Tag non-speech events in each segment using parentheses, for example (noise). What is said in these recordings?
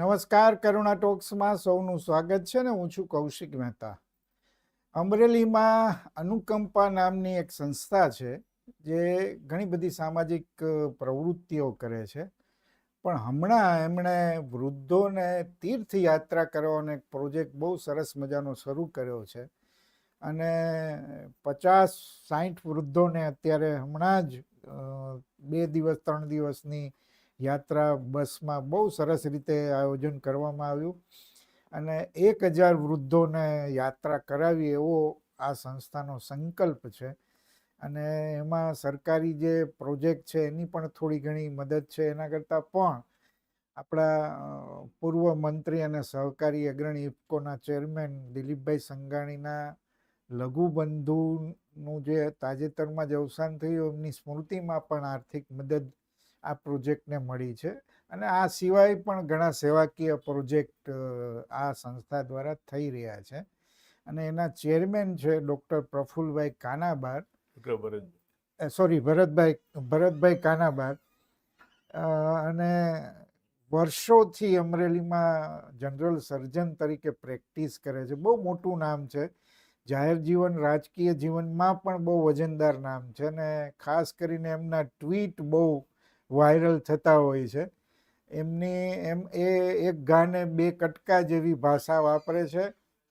નમસ્કાર, કરુણા ટોક્સમાં સૌનું સ્વાગત છે ને હું છું કૌશિક મહેતા. અમરેલીમાં અનુકંપા નામની એક સંસ્થા છે જે ઘણી બધી સામાજિક પ્રવૃત્તિઓ કરે છે. પણ હમણાં એમણે વૃદ્ધોને તીર્થયાત્રા કરવાનો એક પ્રોજેક્ટ બહુ સરસ મજાનો શરૂ કર્યો છે. અને પચાસ સાઠ વૃદ્ધોને અત્યારે હમણાં જ બે દિવસ, ત્રણ દિવસની યાત્રા બસમાં બહુ સરસ રીતે આયોજન કરવામાં આવ્યું. અને એક હજાર વૃદ્ધોને યાત્રા કરાવી એવો આ સંસ્થાનો સંકલ્પ છે. અને એમાં સરકારી જે પ્રોજેક્ટ છે એની પણ થોડી ઘણી મદદ છે. એના કરતાં પણ આપણા પૂર્વ મંત્રી અને સહકારી અગ્રણી ઇફકોના ચેરમેન દિલીપભાઈ સંઘાણીના લઘુબંધુનું જે તાજેતરમાં જ અવસાન થયું, એમની સ્મૃતિમાં પણ આર્થિક મદદ આ પ્રોજેક્ટને મળી છે. અને આ સિવાય પણ ઘણા સેવાકીય પ્રોજેક્ટ આ સંસ્થા દ્વારા થઈ રહ્યા છે. અને એના ચેરમેન છે ડૉક્ટર પ્રફુલભાઈ કાનાબાર. સોરી ભરતભાઈ ભરતભાઈ કાનાબાર. અને વર્ષોથી અમરેલીમાં જનરલ સર્જન તરીકે પ્રેક્ટિસ કરે છે. બહુ મોટું નામ છે. જાહેર જીવન રાજકીય જીવનમાં પણ બહુ વજનદાર નામ છે. અને ખાસ કરીને એમના ટ્વીટ બહુ વાયરલ થતા હોય છે. એમની એમ એ એક ગાને બે કટકા જેવી ભાષા વાપરે છે.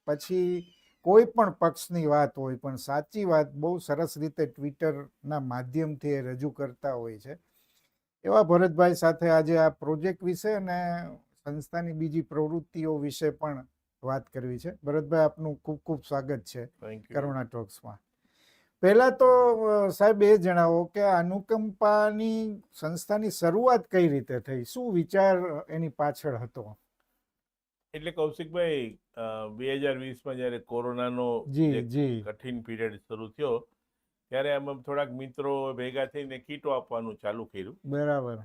પછી કોઈ પણ પક્ષની વાત હોય પણ સાચી વાત બહુ સરસ રીતે ટ્વિટરના માધ્યમથી એ રજૂ કરતા હોય છે. એવા ભરતભાઈ સાથે આજે આ પ્રોજેક્ટ વિશે અને સંસ્થાની બીજી પ્રવૃત્તિઓ વિશે પણ વાત કરવી છે. ભરતભાઈ આપનું ખૂબ ખૂબ સ્વાગત છે કરુણા ટોક્સમાં. પહેલા તો સાહેબ એ જણાવો કે અનુકંપાની સંસ્થાની શરૂઆત કઈ રીતે થઈ? શું વિચાર એની પાછળ હતો? એટલે કૌશિકભાઈ બે હજાર વીસમાં જ્યારે કોરોનાનો કઠિન પીરિયડ શરૂ થયો ત્યારે અમે થોડાક મિત્રો ભેગા થઈને કીટો આપવાનું ચાલુ કર્યું. બરાબર.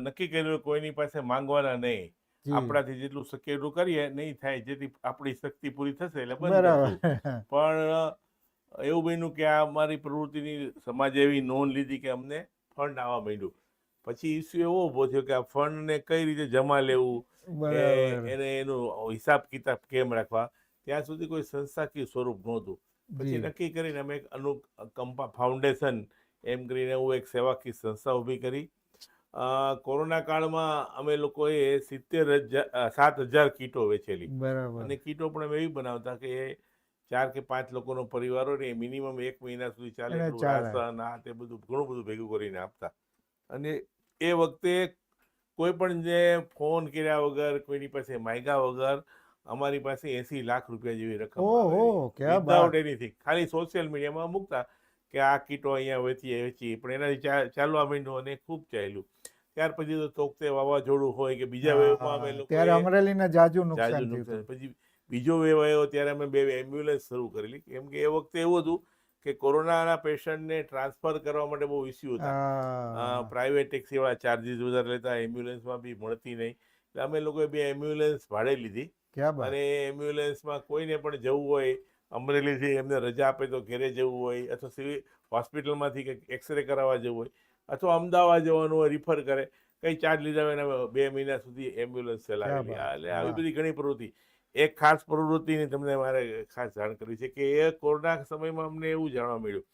નક્કી કર્યું કોઈની પાસે માંગવાના નહીં. આપણાથી જેટલું શક્ય એટલું કરીએ નહીં થાય જેથી આપણી શક્તિ પૂરી થશે એટલે બરાબર. (laughs) પણ એવું બન્યું કે આ અમારી પ્રવૃત્તિની સમાજે એવી નોંધ લીધી કે અમને ફંડ આવવા માંડ્યું. પછી ઇસ્યુ એવો ઊભો થયો કે આ ફંડને કઈ રીતે જમા લેવું? એને એનું હિસાબ કિતાબ કેમ રાખવા? ત્યાં સુધી કોઈ સંસ્થાકીય સ્વરૂપ નહોતું. પછી નક્કી કરીને અમે એક અનુકંપા ફાઉન્ડેશન એમ કરીને હું એક સેવાકીય સંસ્થા ઊભી કરી. કોરોના કાળમાં અમે લોકોએ સિત્તેર હજાર સાત હજાર કીટો વેચેલી. અને કીટો પણ અમે એવી બનાવતા કે ચાર કે પાંચ લોકોનો પરિવાર હોય ને મિનિમમ એક મહિના સુધી ચાલે. રાશન આ તે બધું ઘણું બધું ભેગું કરીને આપતા. અને એ વખતે કોઈ પણ જે ફોન કર્યા વગર કોઈની પાસે માયગા વગર અમારી પાસે એસી લાખ રૂપિયા જેવી રકમ વિધાઉટ એનીથિંગ ખાલી સોશિયલ મીડિયામાં મૂકતા કે આ કીટો અહીંયા વેચીએ વેચીએ પણ એનાથી ચાલુ ચાલવા માંડ્યું અને ખૂબ ચાલ્યું. ત્યાર પછી તો તોકતે વાવાઝોડું હોય કે બીજા વેવમાં અમે લોકો ત્યારે અમરેલીના જાજુ નુકસાન થયું પછી બીજો વેવ આવ્યો ત્યારે અમે બે એમ્બ્યુલન્સ શરૂ કરેલી. કેમ કે એ વખતે એવું હતું કે કોરોનાના પેશન્ટને ટ્રાન્સફર કરવા માટે બહુ ઇસ્યુ હતા. પ્રાઇવેટ ટેક્સીવાળા ચાર્જીસ વધારે લેતા એમ્બ્યુલન્સમાં બી મળતી નહીં. એટલે અમે લોકોએ બે એમ્બ્યુલન્સ ભાડે લીધી. અને એમ્બ્યુલન્સમાં કોઈને પણ જવું હોય અમરેલીથી એમને રજા આપે તો ઘરે જવું હોય અથવા સિવિલ હોસ્પિટલમાંથી કંઈક એક્સરે કરાવવા જવું હોય અથવા અમદાવાદ જવાનું હોય રિફર કરે કંઈ ચાર્જ લીધા હોય બે મહિના સુધી એમ્બ્યુલન્સ ચલાવેલી. એટલે આવી બધી ઘણી પ્રવૃત્તિ. એક ખાસ પ્રવૃત્તિની તમને મારે ખાસ જાણ કરી છે કે એ કોરોના સમયમાં અમને એવું જાણવા મળ્યું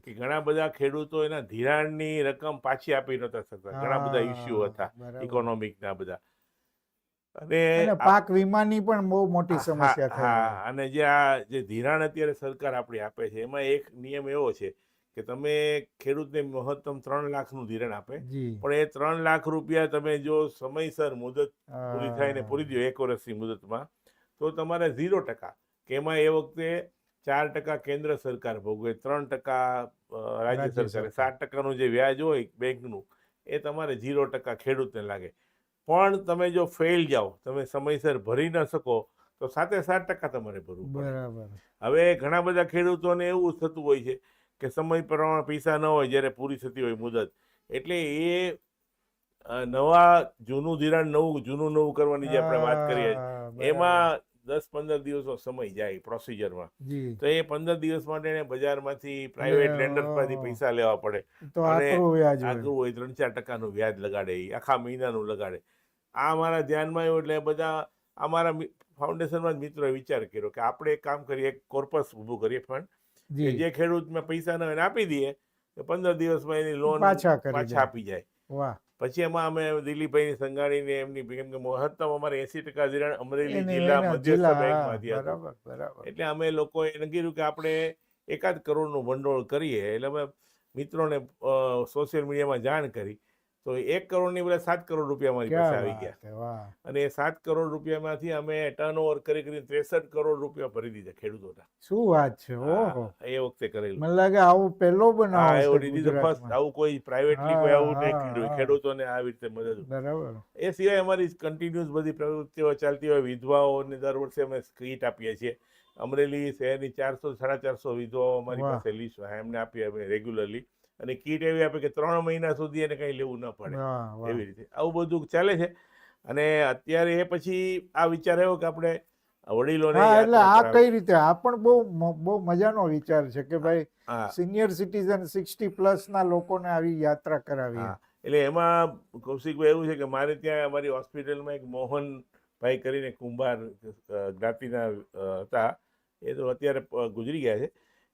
કે ઘણા બધા ખેડૂતો એના ધિરાણની રકમ પાછી આપી નતા શકતા. ઘણા બધા ઇસ્યુ હતા. ઇકોનોમિકના બધા. અને પાક વીમાની પણ બહુ મોટી સમસ્યા થઈ. હા અને જે આ જે ધિરાણ અત્યારે સરકાર આપણી આપે છે એમાં એક નિયમ એવો છે કે તમે ખેડૂતને મહત્તમ ત્રણ લાખનું ધિરાણ આપે પણ એ ત્રણ લાખ રૂપિયા તમે જો સમયસર મુદત પૂરી થાય ને પૂરી દો એક વર્ષની મુદતમાં તો તમારે ઝીરો ટકા કે એમાં એ વખતે ચાર ટકા કેન્દ્ર સરકાર ભોગવે ત્રણ ટકા રાજ્ય સરકાર. સાત ટકાનું જે વ્યાજ હોય બેંકનું એ તમારે ઝીરો ટકા ખેડૂતને લાગે. પણ તમે જો ફેલ જાઓ તમે સમયસર ભરી ન શકો તો સાતે સાત ટકા તમારે ભરવું બરાબર. હવે ઘણા બધા ખેડૂતોને એવું થતું હોય છે કે સમય પ્રમાણે પૈસા ન હોય જ્યારે પૂરી થતી હોય મુદત એટલે એ નવા જૂનું ધિરાણ નવું જૂનું નવું કરવાની જે આપણે વાત કરીએ એમાં દસ પંદર દિવસનો સમય જાય પ્રોસિજરમાં તો એ પંદર દિવસ માટે એને બજારમાંથી પ્રાઇવેટ લે- લેન્ડર્સમાંથી ઓહો. પૈસા લેવા પડે. તો અને આગળ હોય. ત્રણ ચાર ટકાનું વ્યાજ લગાડે આખા મહિનાનું લગાડે. આ અમારા ધ્યાનમાં આવ્યું એટલે બધા અમારા મિ- ફાઉન્ડેશનમાં જ મિત્રોએ વિચાર કર્યો કે આપણે એક કામ કરીએ એક કોર્પસ ઊભું કરીએ ફંડ કે જી ખેડૂતને પૈસા ન એને આપી દઈએ પંદર દિવસમાં એની લોન પાછા પાછા આપી જાય. પછી એમાં અમે દિલીપભાઈની સંગાણીને એમની કેમ કે મહત્તમ અમારે એસી ટકા ધિરાણ અમરેલી જિલ્લા મધ્યસ્થ બેંકમાંથી બરાબર બરાબર. એટલે અમે લોકોએ એને કીધું કે આપણે એકાદ કરોડનું ભંડોળ કરીએ. એટલે અમે મિત્રોને સોશિયલ મીડિયામાં જાણ કરી. તો એક કરોડની બદલે સાત કરોડ રૂપિયા અમારી પાસે આવી ગયા. અને એ સાત કરોડ રૂપિયામાંથી અમે ટર્ન ઓવર કરી કરીને ત્રેસઠ કરોડ રૂપિયા ભરી દીધા ખેડૂતોના. શું વાત છે ઓહો. એ વખતે કરેલું. મને લાગે આવું પહેલો બનાવ એવું છે ફર્સ્ટ આવું કોઈ પ્રાઇવેટલી કોઈ આવું નહીં કર્યું ખેડૂતોને આવી રીતે મદદ બરાબર. એ સિવાય અમારી કન્ટિન્યુઅસ બધી પ્રવૃત્તિઓ ચાલતી હોય વિધવાઓને દર વર્ષે અમે કીટ આપીએ છીએ. અમરેલી શહેરની ચારસો સાડા ચારસો વિધવાઓ અમારી પાસે લિસ્ટ એમને આપીએ અમે રેગ્યુલરલી અને કીટ એવી આપે કે ત્રણ મહિના સુધી એને કંઈ લેવું ન પડે. એવી રીતે. આવું બધું ચાલે છે. અને અત્યારે એ પછી આ વિચાર આવ્યો કે આપણે વડીલોને એટલે આ કઈ રીતે? આ પણ બહુ બહુ મજાનો વિચાર છે કે ભાઈ સિનિયર સિટીઝન સિક્સટી પ્લસ ના લોકોને આવી યાત્રા કરાવી એટલે એમાં કૌશિકભાઈ એવું છે કે મારે ત્યાં અમારી હોસ્પિટલમાં એક મોહનભાઈ કરીને કુંભાર જ્ઞાતિના હતા. એ તો અત્યારે ગુજરી ગયા છે.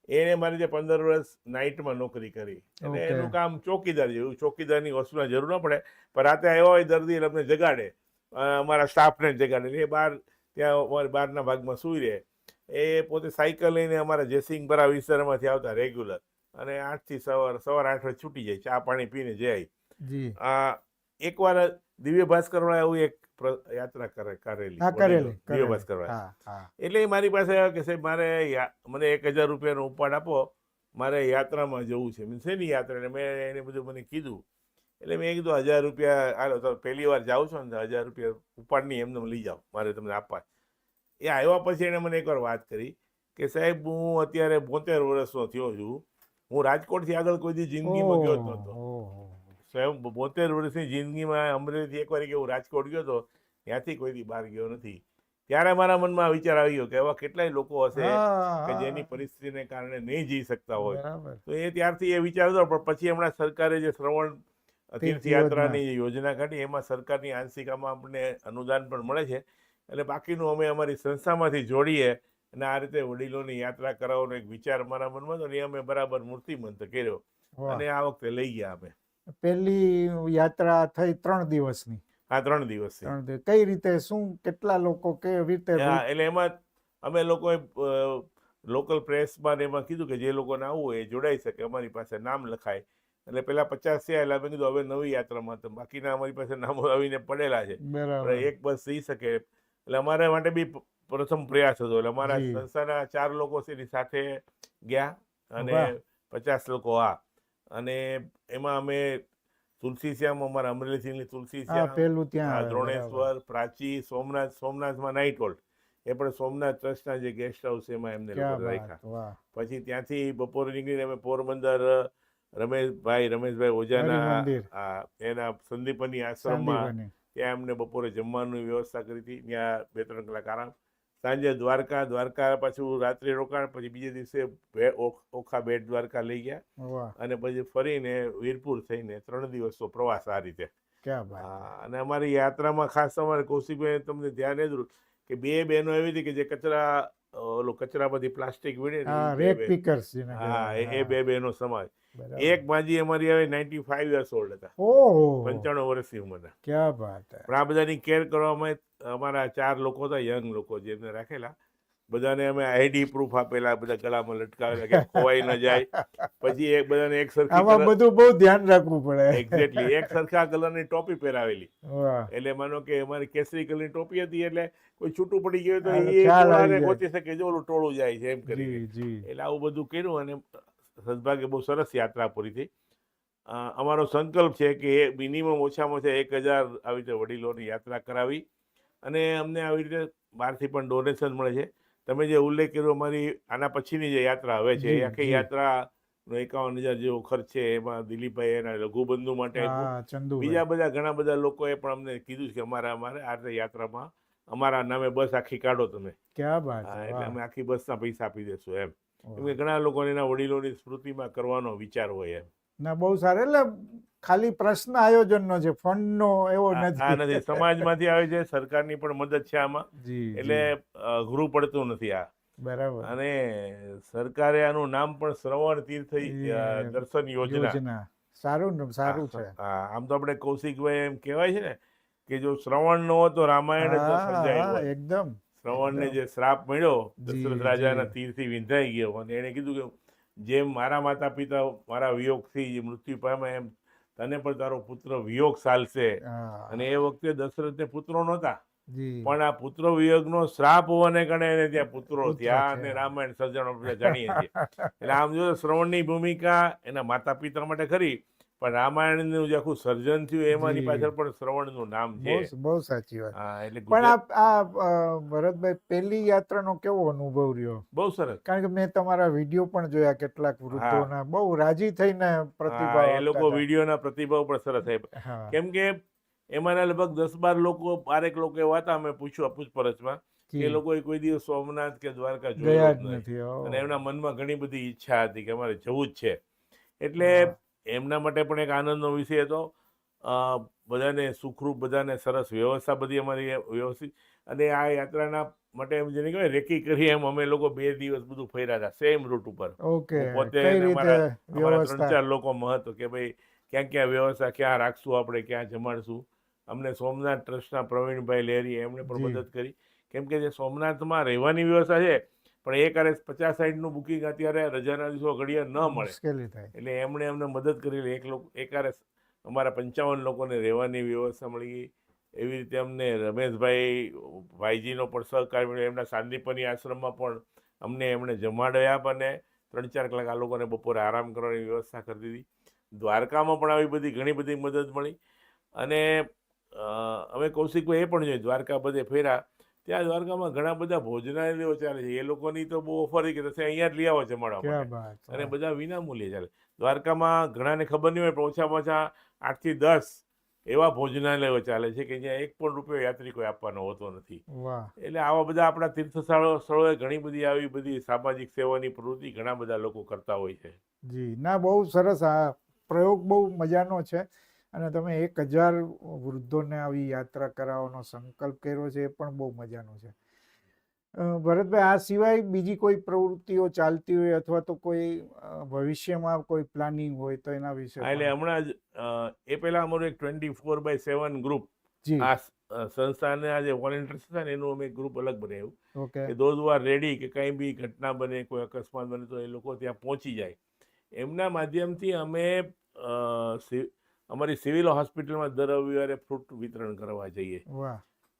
એને મારી જે પંદર વર્ષ નાઇટમાં નોકરી કરી. અને એનું કામ ચોકીદાર જેવું ચોકીદારની વસ્તુના જરૂર ન પડે. પણ રાતે આવ્યો હોય દર્દી અમને જગાડે. અમારા સ્ટાફને જગાડે. એ બહાર ત્યાં અમારે બહારના ભાગમાં સૂઈ રહે. એ પોતે સાયકલ લઈને અમારા જયસિંહપરા વિસ્તારમાંથી આવતા રેગ્યુલર. અને આઠથી સવાર સવાર આઠ વાગે છૂટી જાય. ચા પાણી પીને જાય આ એકવાર દિવ્ય ભાસ્કર વાળા એવું એક યાત્રા કરે કરેલી કરેલી હા એટલે મારી પાસે આવ્યો કે સાહેબ મારે મને એક હજાર રૂપિયાનો ઉપાડ આપો મારે યાત્રામાં જવું છે. મીન્સ એની યાત્રા? એટલે મેં એને બધું મને કીધું. એટલે મેં કીધું હજાર રૂપિયા હાલો તો પહેલી વાર જાઉં છો ને તો હજાર રૂપિયા ઉપાડની એમને લઈ જાઓ મારે તમને આપવા. એ આવ્યા પછી એણે મને એકવાર વાત કરી કે સાહેબ હું અત્યારે બોતેર વર્ષનો થયો છું. હું રાજકોટથી આગળ કોઈ દી જિંદગીમાં ગયો જ નહોતો. સ્વયં બોતેર વર્ષની જિંદગીમાં અમરેલીથી એકવાર કે હું રાજકોટ ગયો હતો ત્યાંથી કોઈ બહાર ગયો નથી. ત્યારે મારા મનમાં વિચાર આવી ગયો કે એવા કેટલાય લોકો હશે કે જેની પરિસ્થિતિને કારણે નહીં જઈ શકતા હોય. તો એ ત્યારથી એ વિચાર હતો પણ પછી હમણાં સરકારે જે શ્રવણ તીર્થયાત્રાની યોજના. કાઢી એમાં સરકારની આંશિકામાં આપણને અનુદાન પણ મળે છે. એટલે બાકીનું અમે અમારી સંસ્થામાંથી જોડીએ અને આ રીતે વડીલોની યાત્રા કરાવવાનો એક વિચાર મારા મનમાં હતો ને એ અમે બરાબર મૂર્તિમંત કર્યો. અને આ વખતે લઈ ગયા અમે. પહેલી યાત્રા થઈ ત્રણ દિવસની. હા ત્રણ દિવસ. કઈ રીતે શું કેટલા લોકો કે રીતે હા એટલે એમાં અમે લોકોએ લોકલ પ્રેસમાં એમાં કીધું કે જે લોકોને આવવું હોય એ જોડાઈ શકે અમારી પાસે નામ લખાય. એટલે પેલા પચાસ થયા એટલે અમે કીધું હવે નવી યાત્રામાં તો બાકીના અમારી પાસે નામો આવીને પડેલા છે. એક બસ થઈ શકે. એટલે અમારા માટે બી પ્રથમ પ્રયાસ હતો. એટલે અમારા સંસ્થાના ચાર લોકો છે એની સાથે ગયા અને પચાસ લોકો આ. અને એમાં અમે તુલસી શ્યામ અમારા અમરેલીસિંહની તુલસી શ્યામ પેલું ત્યાં. દ્રોણેશ્વર પ્રાચી સોમનાથ સોમનાથમાં નાઇટ હોલ્ટ એ પણ સોમનાથ ટ્રસ્ટના જે ગેસ્ટ હાઉસ એમાં એમને રાખ્યા. પછી ત્યાંથી બપોરે નીકળીને અમે પોરબંદર રમેશભાઈ રમેશભાઈ ઓજાના એના સંદીપની આશ્રમમાં. ત્યાં એમને બપોરે જમવાની વ્યવસ્થા કરી હતી. ત્યાં બે ત્રણ કલાક આરામ. સાંજે દ્વારકા દ્વારકા પાછું રાત્રે રોકાણ પછી બીજે દિવસે ઓખા બેટ દ્વારકા લઈ ગયા. અને પછી ફરીને વીરપુર થઈને ત્રણ દિવસનો પ્રવાસ આ રીતે. હા, અને અમારી યાત્રામાં ખાસ અમારે કૌશિકભાઈ તમને ધ્યાન એ જ કે બે બહેનો એવી હતી કે જે કચરા અ, કચરા બધી પ્લાસ્ટિક વીડે રેક. પીકર્સ હા એ- બે બે નો સમાજ. એક માજી અમારી હવે નાઇન્ટી ફાઈવ યર્સ ઓલ્ડ હતા. ઓહો. પંચાણું વર્ષની ઉંમરના. ક્યાં વાત. પણ આ બધાની કેર કરવામાં અમારા ચાર લોકો હતા યંગ લોકો જેમને રાખેલા. બધાને અમે આઈડી પ્રૂફ આપેલા બધા ગળામાં લટકાવેલા કે ખોવાઈ ન જાય. પછી એક બધાને એક સરખી આમાં બધું બહુ ધ્યાન રાખવું પડે. એક્ઝેક્ટલી એક સરખા કલરની ટોપી પહેરાવેલી. એટલે માનો કે અમારી કેસરી કલરની ટોપી હતી એટલે કોઈ છૂટું પડી ગયું તો એ ટોળાને. ગોતી શકે જો ઓલું ટોળું જાય છે એમ કરી એટલે આવું બધું કર્યું અને સદભાગે બહુ સરસ યાત્રા પૂરી થઈ. અમારો સંકલ્પ છે કે મિનિમમ ઓછામાં ઓછા એક હજાર આવી રીતે વડીલોની યાત્રા કરાવી. અને અમને આવી રીતે બહારથી પણ ડોનેશન મળે છે. તમે જે ઉલ્લેખ કર્યો અમારી આના પછીની જે યાત્રા હવે છે આખી યાત્રા યાત્રા એકાવન હજાર જેવો ખર્ચ છે એમાં દિલીપભાઈ એના લઘુબંધુ માટે. બીજા બધા ઘણા બધા લોકોએ પણ અમને કીધું છે કે અમારા અમારે આ યાત્રામાં અમારા નામે બસ આખી કાઢો તમે. એટલે અમે આખી બસના પૈસા આપી દેશું એમ. કે ઘણા લોકોને એના વડીલોની સ્મૃતિમાં કરવાનો વિચાર હોય એમ. ના બહુ સારું. એટલે ખાલી પ્રશ્ન આયોજનનો છે ફંડનો એવો નથી. નથી. સમાજમાંથી આવે છે સરકારની પણ મદદ છે આમાં. એટલે અઘરું પડતું નથી આ. બરાબર. અને સરકારે આનું નામ પણ શ્રવણ તીર્થ દર્શન યોજના. સારું ને સારું છે. આમ તો આપણે કૌશિકભાઈ એમ કહેવાય છે ને કે જો શ્રવણ ન તો રામાયણ એકદમ. શ્રવણ શ્રવણને જે શ્રાપ મળ્યો દશરથ રાજાના. તીરથી વિંધાઈ ગયો. અને એણે કીધું કે જેમ મારા માતા પિતા મારા વિયોગથી મૃત્યુ પામે એમ તને પણ તારો પુત્ર વિયોગ ચાલશે. અને એ વખતે દશરથને પુત્રો નહોતા. પણ આ પુત્ર વિયોગનો શ્રાપ હોવાને કારણે એને ત્યાં પુત્રો થયા થયા. અને રામાયણ સર્જનો આપણે જાણીએ છીએ. એટલે આમ જો શ્રવણની ભૂમિકા એના માતા પિતા માટે ખરી પણ રામાયણનું જે આખું સર્જન થયું એમાંની પાછળ પણ શ્રવણનું નામ છે. બહુ સાચી વાત. એટલે પણ આ ભરતભાઈ પહેલી યાત્રાનો કેવો અનુભવ રહ્યો? બહુ સરસ. કારણ કે મેં તમારા વીડિયો પણ જોયા કેટલાક વૃદ્ધોના બહુ રાજી થઈને પ્રતિભાવ એ લોકો વિડીયોના પ્રતિભાવ પણ સરસ આપ્યા કેમ કે એમાંના લગભગ દસ બાર લોકો બારેક લોકો એવા હતા અમે પૂછ્યું પૂછપરછમાં એ લોકોએ કોઈ દિવસ સોમનાથ કે દ્વારકા જોયા જ નથી અને એમના મનમાં ઘણી બધી ઈચ્છા હતી કે અમારે જવું જ છે. એટલે. એમના માટે પણ એક આનંદનો વિષય હતો. બધાને સુખરૂપ બધાને સરસ વ્યવસ્થા બધી અમારી વ્યવસ્થિત. અને આ યાત્રાના માટે એમ જેને કહેવાય રેકી કરી એમ અમે લોકો બે દિવસ બધું ફર્યા હતા સેમ રૂટ ઉપર. ઓકે પોતે અમારા ત્રણ ચાર લોકો મહત્વ કે ભાઈ ક્યાં ક્યાં વ્યવસ્થા ક્યાં રાખશું આપણે ક્યાં જમાડશું? અમને સોમનાથ ટ્રસ્ટના પ્રવીણભાઈ લહેરી એમણે પણ મદદ કરી. કેમ કે જે સોમનાથમાં રહેવાની વ્યવસ્થા છે પણ એક આરે પચાસ સાઈઠનું બુકિંગ અત્યારે રજાના દિવસો ઘડિયા ન મળે. થાય. એટલે એમણે અમને મદદ કરી એક લોકો એકારે અમારા પંચાવન લોકોને રહેવાની વ્યવસ્થા મળી. ગઈ એવી રીતે અમને રમેશભાઈ ભાઈજીનો પણ સહકાર મળ્યો. એમના સાંદીપની આશ્રમમાં પણ અમને એમણે જમાડ્યા અને ત્રણ ચાર કલાક આ લોકોને બપોરે આરામ કરવાની વ્યવસ્થા કરી દીધી. દ્વારકામાં પણ આવી બધી ઘણી બધી મદદ મળી. અને અમે કૌશિકભાઈ એ પણ જોયું દ્વારકા બધે ફેર્યા ત્યાં દ્વારકામાં ઘણા બધા ભોજનાલયો ચાલે છે. એ લોકોની તો બહુ ઓફર કે અહીંયા જ લઈ આવો છે મળવા અને બધા વિના વિનામૂલ્યે ચાલે. દ્વારકામાં ઘણાને ખબર નહીં હોય પણ ઓછામાં ઓછા આઠથી દસ એવા ભોજનાલયો ચાલે છે કે જ્યાં એક પણ રૂપિયો યાત્રિકો આપવાનો હોતો નથી. એટલે આવા બધા આપણા તીર્થ સ્થળો સ્થળોએ ઘણી બધી આવી બધી સામાજિક સેવાની પ્રવૃત્તિ ઘણા બધા લોકો કરતા હોય છે. જી. ના બહુ સરસ આ પ્રયોગ બહુ મજાનો છે. અને તમે એક હજાર વૃદ્ધોને આવી યાત્રા કરાવવાનો સંકલ્પ કર્યો છે એ પણ બહુ મજાનો છે. ભરતભાઈ આ સિવાય બીજી કોઈ પ્રવૃત્તિઓ ચાલતી હોય અથવા તો કોઈ ભવિષ્યમાં કોઈ પ્લાનિંગ હોય તો એના વિશે એટલે હમણાં જ એ પહેલા અમારું એક twenty four by seven group આ સંસ્થાને આ જે વોલેન્ટિયર્સ હતા ને એનું અમે ગ્રુપ અલગ બનાવ્યું. ઓકે. કે દોઝ આર રેડી કે કંઈ બી ઘટના બને કોઈ અકસ્માત બને તો એ લોકો ત્યાં પહોંચી જાય. એમના માધ્યમથી અમે અમારી સિવિલ હોસ્પિટલમાં દર રવિવારે ફ્રૂટ વિતરણ કરવા જઈએ.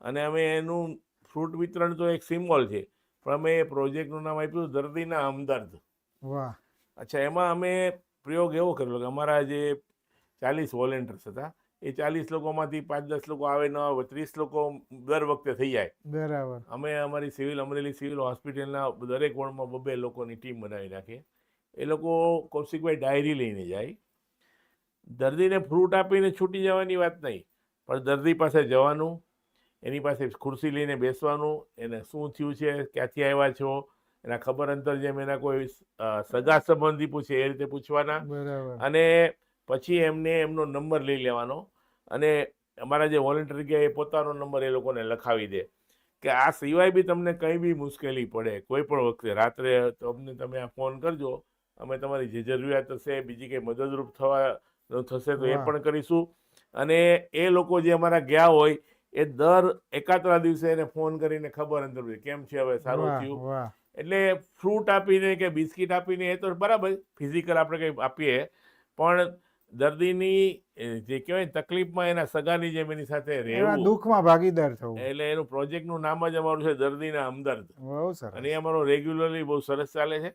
અને અમે એનું ફ્રૂટ વિતરણ તો એક સિમ્બોલ છે. પણ અમે એ પ્રોજેક્ટનું નામ આપ્યું દર્દીના હમદર્દ. અચ્છા એમાં અમે પ્રયોગ એવો કરેલો કે અમારા જે ચાલીસ વોલેન્ટિયર્સ હતા એ ચાલીસ લોકોમાંથી પાંચ દસ લોકો આવે ન આવે ત્રીસ લોકો દર વખતે થઈ જાય. બરાબર. અમે અમારી સિવિલ અમરેલી સિવિલ હોસ્પિટલના દરેક વોર્ડમાં બબે લોકોની ટીમ બનાવી નાખીએ એ લોકો કૌશિકભાઈ ડાયરી લઈને જાય. દર્દીને ફ્રૂટ આપીને છૂટી જવાની વાત નહીં. પણ દર્દી પાસે જવાનું એની પાસે ખુરશી લઈને બેસવાનું એને શું થયું છે ક્યાંથી આવ્યા છો એના ખબર અંતર જેમ એના કોઈ સગા સંબંધી પૂછે એ રીતે પૂછવાના. અને પછી એમને એમનો નંબર લઈ લેવાનો. અને અમારા જે વોલેન્ટિયર ગયા એ પોતાનો નંબર એ લોકોને લખાવી દે. કે આ સિવાય બી તમને કંઈ બી મુશ્કેલી પડે કોઈ પણ વખતે. રાત્રે તમને તમે આ ફોન કરજો અમે તમારી જે જરૂરિયાત હશે બીજી કંઈ મદદરૂપ થવાનું થશે તો એ પણ કરીશું. અને એ લોકો જે અમારા ગયા હોય એ દર એકાત્રા દિવસે એને ફોન કરીને ખબર અંતર કેમ છે હવે? સારું થયું? એટલે ફ્રૂટ આપીને કે બિસ્કિટ આપીને એ તો બરાબર ફિઝિકલ આપણે કંઈ આપીએ. પણ દર્દીની જે કહેવાય તકલીફમાં એના સગાની જેમ એની સાથે રહેવું. દુઃખમાં ભાગીદાર થવું. એટલે એનું પ્રોજેક્ટનું નામ જ અમારું છે દર્દીના હમદર્દ. બહુ સરસ. અને એ અમારો રેગ્યુલરલી બહુ સરસ ચાલે છે.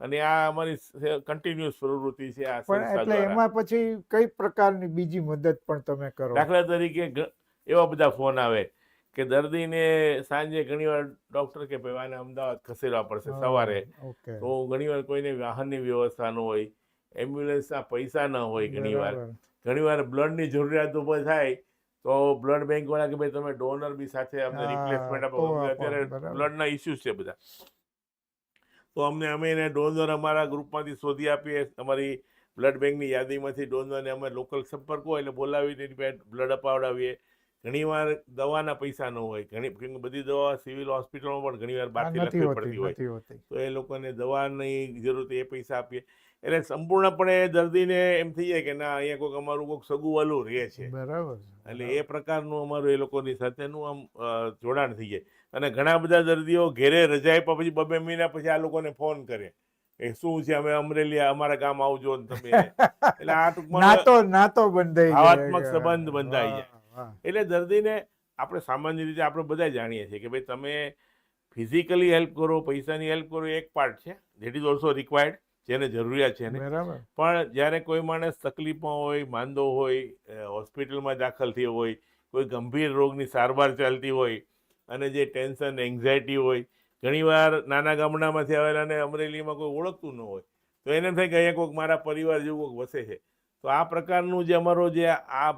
અને આ અમારી કન્ટિન્યુઅસ પ્રવૃત્તિ છે આ પણ એટલે એમાં પછી કઈ પ્રકારની બીજી મદદ પણ તમે કરો? દાખલા તરીકે એવા બધા ફોન આવે કે દર્દીને સાંજે ઘણીવાર ડોક્ટર કે ભાઈ આને અમદાવાદ ખસેડવા પડશે સવારે. તો ઘણીવાર કોઈને વાહનની વ્યવસ્થા ન હોય એમ્બ્યુલન્સના પૈસા ન હોય ઘણીવાર. ઘણીવાર બ્લડની જરૂરિયાત ઊભી થાય તો બ્લડ બેંક વાળા કે ભાઈ તમે ડોનર બી સાથે અમને રિપ્લેસમેન્ટ આપો. અત્યારે. બ્લડના ઇસ્યુઝ છે બધા. તો અમને અમે એને ડોનર અમારા ગ્રુપમાંથી શોધી આપીએ. અમારી બ્લડ બેંકની યાદીમાંથી ડોનરને અમે લોકલ સંપર્ક હોય એટલે બોલાવીને એની બ્લડ અપાવડાવીએ. ઘણીવાર દવાના પૈસા ન હોય. ઘણી બધી દવા સિવિલ હોસ્પિટલમાં પણ ઘણીવાર બાકી લખવી પડતી હોય. તો એ લોકોને દવાની જરૂર એ પૈસા આપીએ. એટલે સંપૂર્ણપણે દર્દીને એમ થઈ જાય કે ના અહીંયા કોઈક અમારું કોઈક સગું વાલું રહે છે. બરાબર એટલે એ પ્રકારનું અમારું એ લોકોની સાથેનું આમ જોડાણ થઈ જાય. અને ઘણા બધા દર્દીઓ ઘેરે રજા આપ્યા પછી બબે મહિના પછી આ લોકોને ફોન કરે. એ શું છે અમે અમરેલી અમારા ગામ આવજો ને તમે. એટલે આ ટૂંકમાં નાતો નાતો બંધાઈ ભાવાત્મક સંબંધ બંધાઈ જાય. એટલે દર્દીને આપણે સામાન્ય રીતે આપણે બધા જાણીએ છીએ કે ભાઈ તમે ફિઝિકલી હેલ્પ કરો પૈસાની હેલ્પ કરો એક પાર્ટ છે. ધેટ ઇઝ ઓલ્સો રિક્વાયર્ડ જેને જરૂરિયાત છે ને. બરાબર. પણ જ્યારે કોઈ માણસ તકલીફમાં હોય માંદો હોય હોસ્પિટલમાં દાખલ થયો હોય કોઈ ગંભીર રોગની સારવાર ચાલતી હોય અને જે ટેન્શન એન્ઝાયટી હોય, ઘણીવાર નાના ગામડામાંથી આવેલાને અમરેલીમાં કોઈ ઓળખતું ન હોય, તો એને થાય કે અહીંયા કોઈક મારા પરિવાર જેવું કોઈક વસે છે. તો આ પ્રકારનું જે અમારો જે આ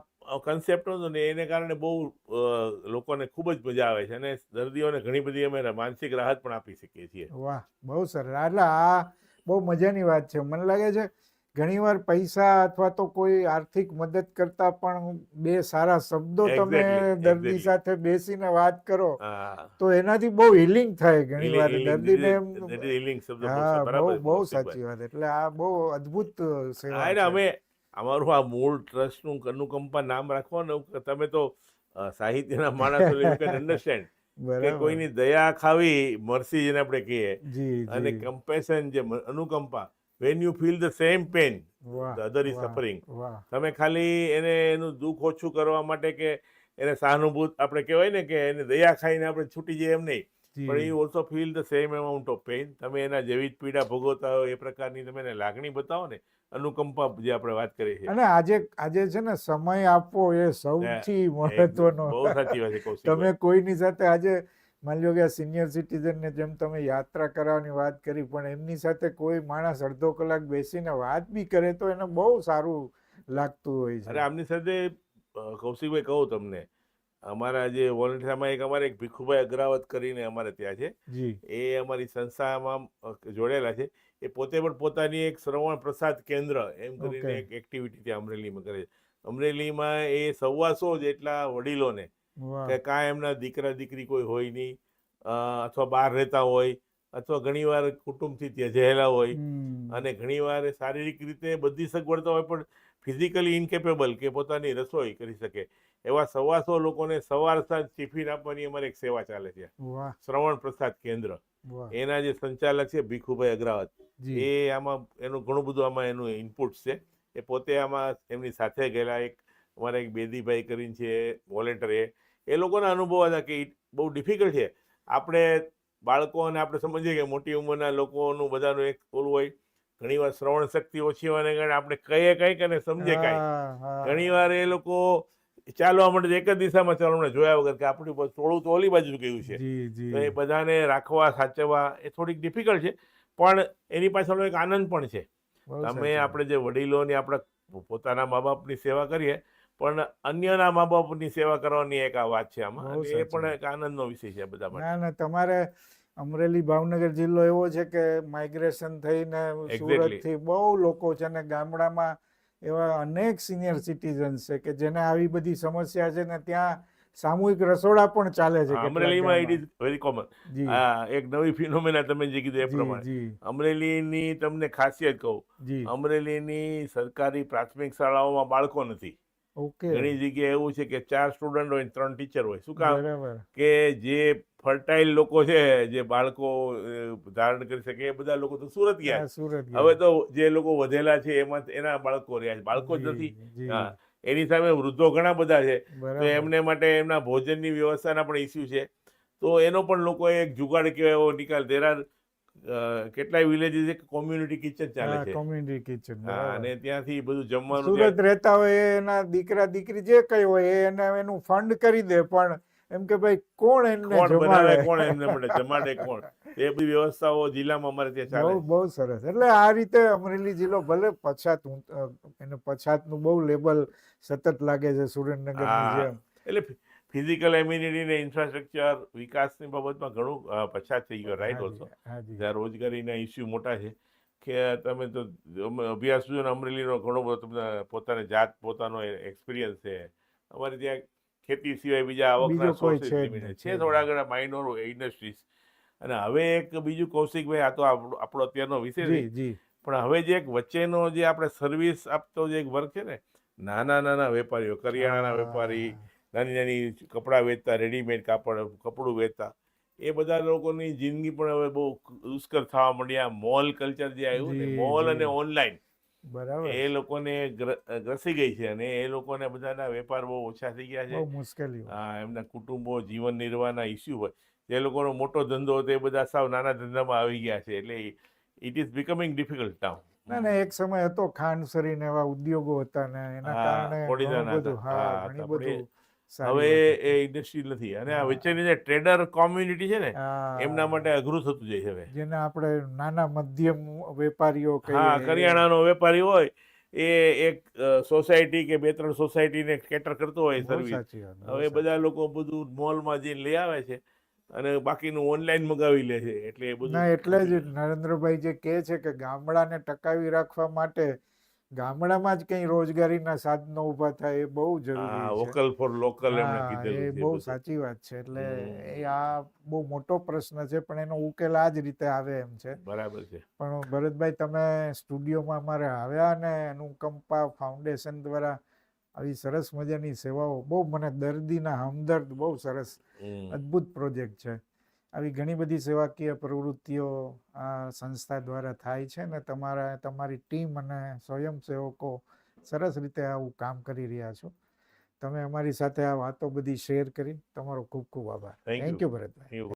કન્સેપ્ટ હતો ને, એને કારણે બહુ લોકોને ખૂબ જ મજા આવે છે અને દર્દીઓને ઘણી બધી અમે માનસિક રાહત પણ આપી શકીએ છીએ. વાહ, બહુ સરસ. એટલે આ બહુ મજાની વાત છે. મને લાગે છે ઘણીવાર પૈસા અથવા તો કોઈ આર્થિક મદદ કરતા પણ બે સારા શબ્દો તમે દર્દી સાથે બેસીને વાત કરો તો એનાથી બહુ હિલિંગ થાય ઘણીવાર. દર્દીને શબ્દ હા બહુ બહુ સાચી વાત. એટલે આ બહુ અદ્ભુત સેવા. અમે અમારું આ મૂળ ટ્રસ્ટનું અનુકંપા નામ રાખવાનું તમે તો સાહિત્યના માણસો અન્ડરસ્ટેન્ડ (laughs) કે કોઈની દયા ખાવી મરસી જેને આપણે કહીએ. અને કમ્પેશન જે અનુકંપા when you feel the same pain the other is is વાહ, suffering. વાહ. તમે ખાલી એને એનું દુઃખ ઓછું કરવા માટે કે એને સહાનુભૂત આપણે કહેવાય ને કે એને દયા ખાઈને આપણે છૂટી જઈએ એમ નહીં. પણ you also feel the same amount of pain તમે એના જેવી જ પીડા ભોગવતા હોય એ પ્રકારની તમે એને લાગણી બતાવો ને અનુકંપા જે આપણે વાત કરીએ છીએ અને આજે આજે છે ને સમય આપવો એ સૌથી મહત્વનો બહુ સાચી વાત છે તમે કોઈની સાથે આજે માની લો કે આ સિનિયર સિટીઝનને જેમ તમે યાત્રા કરાવવાની વાત કરી પણ એમની સાથે કોઈ માણસ અડધો કલાક બેસીને વાત બી કરે તો એને બહુ સારું લાગતું હોય અરે આમની સાથે કૌશિકભાઈ કહું તમને અમારા જે વોલન્ટિયરમાં એક અમારે એક ભીખુભાઈ અગ્રાવત કરીને અમારે ત્યાં છે. એ અમારી સંસ્થામાં જોડેલા છે. એ પોતે પણ પોતાની એક શ્રવણ પ્રસાદ કેન્દ્ર એમ કરીને એક એક્ટિવિટી ત્યાં અમરેલીમાં કરે છે. અમરેલીમાં એ સવાસો જેટલા વડીલોને કે કાંઈ એમના દીકરા દીકરી કોઈ હોય નહીં અથવા બહાર રહેતા હોય અથવા ઘણીવાર કુટુંબથી ત્યજેલા હોય અને ઘણીવાર શારીરિક રીતે બધી સગવડતા હોય પણ ફિઝિકલી ઇનકેપેબલ કે પોતાની રસોઈ કરી શકે. એવા સવાસો લોકોને સવાર સાંજ ટિફિન આપવાની અમારે એક સેવા ચાલે છે. શ્રવણ પ્રસાદ કેન્દ્ર. એના જે સંચાલક છે ભીખુભાઈ અગ્રાવત એ આમાં એનું ઘણું બધું આમાં એનું ઇનપુટ છે. એ પોતે આમાં એમની સાથે ગયેલા એક અમારા એક બેદીભાઈ કરીને છે વોલેન્ટર એ એ લોકોના અનુભવ હતા કે બહુ ડિફિકલ્ટ છે. આપણે બાળકોને આપણે સમજીએ કે મોટી ઉંમરના લોકોનું બધાનું એક ઓલું હોય ઘણીવાર શ્રવણ શક્તિ ઓછી હોવાને કારણે આપણે કહીએ કંઈક અને સમજે કાંઈક. ઘણીવાર એ લોકો ચાલવા માટે એક જ દિશામાં ચાલવાને જોયા વગર કે આપણી થોડું તો ઓલી બાજુ ગયું છે. તો એ બધાને રાખવા સાચવવા એ થોડીક ડિફિકલ્ટ છે. પણ એની પાછળનો એક આનંદ પણ છે. તમે આપણે જે વડીલોની આપણે પોતાના મા બાપની સેવા કરીએ પણ અન્યના મા બાપની સેવા કરવાની એક આ વાત છે આમાં. એ પણ એક આનંદનો વિષય છે બધા માટે. ના ના તમારે અમરેલી ભાવનગર જિલ્લો એવો છે કે માઇગ્રેશન થઈને સુરતથી બહુ લોકો છે અને ગામડામાં એવા અનેક સિનિયર સિટીઝન છે કે જેને આવી બધી સમસ્યા છે ને ત્યાં સામૂહિક રસોડા પણ ચાલે છે અમરેલીમાં ઇટ. ઇઝ વેરી કોમન એક નવી ફિનોમેના તમે જે કીધું એ પ્રમાણે. અમરેલીની તમને ખાસિયત કહું. અમરેલીની સરકારી પ્રાથમિક શાળાઓમાં બાળકો નથી. ઓકે ઘણી જગ્યાએ એવું છે કે ચાર સ્ટુડન્ટ હોય ત્રણ ટીચર હોય. શું કામ? કે જે ફર્ટાઇલ લોકો છે જે બાળકો ધારણ કરી શકે એ બધા લોકો તો સુરત ગયા. સુરત હવે તો જે લોકો વધેલા છે એમાં એના બાળકો રહ્યા છે. બાળકો જ નથી. હા. એની સામે વૃદ્ધો ઘણા બધા છે. તો એમને માટે એમના ભોજનની વ્યવસ્થાના પણ ઇસ્યુ છે. તો એનો પણ લોકોએ એક જુગાડ કહેવાય એવો નિકાલ. દેર આર કેટલાય વિલેજીસ એક કોમ્યુનિટી કિચન ચાલે છે. કોમ્યુનિટી કિચન અને ત્યાંથી બધું જમવાનું સુરત રહેતા હોય એના દીકરા દીકરી જે કઈ હોય એને એનું ફંડ કરી દે પણ એમ કે ભાઈ કોણ એમને બનાવે કોણ એમને માટે જમાડે કોણ? એ બધી વ્યવસ્થાઓ જિલ્લામાં અમારે ત્યાં ચાલે બહુ બહુ સરસ. એટલે આ રીતે અમરેલી જિલ્લો ભલે પછાત એને પછાતનું બહુ લેબલ સતત લાગે છે સુરેન્દ્રનગરની જેમ. એટલે ફિઝિકલ એમ્યુનિટી ને ઇન્ફ્રાસ્ટ્રક્ચર વિકાસની બાબતમાં ઘણું પછાત થઈ ગયો રાઈટ ઓલસો જ્યાં રોજગારીના ઇસ્યુ મોટા છે કે તમે તો અભ્યાસ જો ને અમરેલીનો ઘણો બધો તમને પોતાને જાત પોતાનો એક્સપિરિયન્સ છે. અમારે ત્યાં ખેતી સિવાય બીજા આવકના છે થોડા. ઘણા માઇનોર ઇન્ડસ્ટ્રીઝ અને હવે એક બીજું કૌશિકભાઈ આ તો આપણો આપણો અત્યારનો વિષય છે. પણ હવે જે એક વચ્ચેનો જે આપણે સર્વિસ આપતો જે એક વર્ગ છે ને નાના નાના વેપારીઓ કરિયાણાના વેપારી નાની નાની કપડાં વેચતા રેડીમેડ કાપડ કપડું વેચતા. એ બધા લોકોની જિંદગી પણ હવે બહુ દુષ્કર થવા માંડી. મોલ કલ્ચર જે આવ્યું ને મોલ અને ઓનલાઈન બરાબર. એ લોકોને ગ્રસી ગઈ છે અને એ લોકોને બધાના વેપાર બહુ ઓછા થઈ ગયા છે. મુશ્કેલી હા એમના કુટુંબો જીવન નિર્વાહના ઇસ્યુ હોય. જે લોકોનો મોટો ધંધો હતો એ બધા સાવ નાના ધંધામાં આવી ગયા છે. એટલે it is becoming difficult now ના ના એક સમય હતો ખાંડસરી સરીને એવા ઉદ્યોગો હતા ને એના કારણે બધું હા ઘણી બધું હવે એ ઇન્ડસ્ટ્રી નથી. અને આ વચ્ચેની જે ટ્રેડર કોમ્યુનિટી છે ને એમના માટે અઘરું થતું જાય છે હવે. જેને આપણે નાના મધ્યમ વેપારીઓ હા કરિયાણાનો વેપારી હોય એ એક સોસાયટી કે બે ત્રણ સોસાયટીને કેટર કરતો હોય સર્વિસ હવે બધા લોકો બધું મોલમાં જઈને લઈ આવે છે અને બાકીનું ઓનલાઈન મગાવી લે છે. એટલે એ બધું ના એટલે જ નરેન્દ્રભાઈ જે કહે છે કે ગામડાને ટકાવી રાખવા માટે ગામડામાં જ કંઈ રોજગારીના સાધનો ઊભા થાય એ બહુ જરૂરી છે. વોકલ ફોર લોકલ એમણે કીધેલું છે બહુ સાચી વાત છે. એટલે એ આ બહુ મોટો પ્રશ્ન છે પણ એનો ઉકેલ આ જ રીતે આવે એમ છે. બરાબર છે. પણ ભરતભાઈ તમે સ્ટુડિયોમાં અમારે આવ્યા અને અનુકંપા ફાઉન્ડેશન દ્વારા આવી સરસ મજાની સેવાઓ બહુ મને દર્દીના હમદર્દ બહુ સરસ અદ્ભુત પ્રોજેક્ટ છે. આવી ઘણી બધી સેવાકીય પ્રવૃત્તિઓ આ સંસ્થા દ્વારા થાય છે ને તમારા તમારી ટીમ અને સ્વયંસેવકો સરસ રીતે આવું કામ કરી રહ્યા છો. તમે અમારી સાથે આ વાતો બધી શેર કરી. તમારો ખૂબ ખૂબ આભાર. Thank you Bharatbhai.